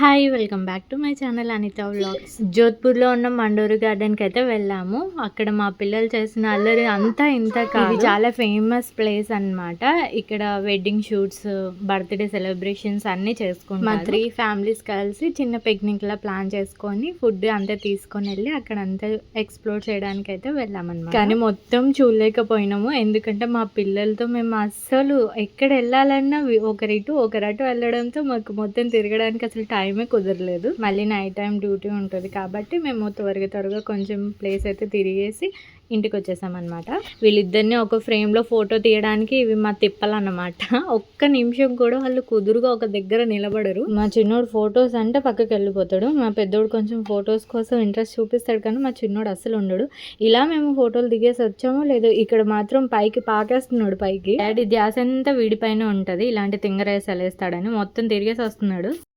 Hi welcome back to my channel Anitha vlogs జోధ్పూర్లో ఉన్న మండోరు గార్డెన్కి అయితే వెళ్ళాము. అక్కడ మా పిల్లలు చేసిన అల్లరి అంతా ఇంత కాదు. చాలా ఫేమస్ ప్లేస్ అన్నమాట. ఇక్కడ వెడ్డింగ్ షూట్స్ బర్త్డే సెలబ్రేషన్స్ అన్ని చేసుకుంటాం మా త్రీ ఫ్యామిలీస్ కలిసి చిన్న పిక్నిక్ లా ప్లాన్ చేసుకొని ఫుడ్ అంతా తీసుకొని వెళ్ళి అక్కడ అంతా ఎక్స్ప్లోర్ చేయడానికి అయితే వెళ్ళామన్నమాట. కానీ మొత్తం చూడలేకపోయినాము. ఎందుకంటే మా పిల్లలతో మేము అస్సలు ఎక్కడ వెళ్ళాలన్నా ఒకరిటు ఒకరటు వెళ్ళడంతో మాకు మొత్తం తిరగడానికి అసలు టైమే కుదరలేదు. మళ్ళీ నైట్ టైం డ్యూటీ ఉంటుంది కాబట్టి మేము త్వరగా త్వరగా కొంచెం ప్లేస్ అయితే తిరిగేసి ఇంటికి వచ్చేసామన్నమాట. వీళ్ళిద్దరిని ఒక ఫ్రేమ్లో ఫోటో తీయడానికి ఇవి మా తిప్పలన్నమాట. ఒక్క నిమిషం కూడా వాళ్ళు కుదురుగా ఒక దగ్గర నిలబడరు. మా చిన్నోడు ఫొటోస్ అంటే పక్కకి వెళ్ళిపోతాడు. మా పెద్దోడు కొంచెం ఫొటోస్ కోసం ఇంట్రెస్ట్ చూపిస్తాడు కానీ మా చిన్నోడు అస్సలు ఉండడు. ఇలా మేము ఫోటోలు దిగేసి వచ్చామో లేదో ఇక్కడ మాత్రం పైకి పాకేస్తున్నాడు పైకి. డాడీ ధ్యాస అంతా వీడిపైన ఉంటుంది. ఇలాంటి తింగరేసాలు వేస్తాడని మొత్తం తిరిగేసి వస్తున్నాడు.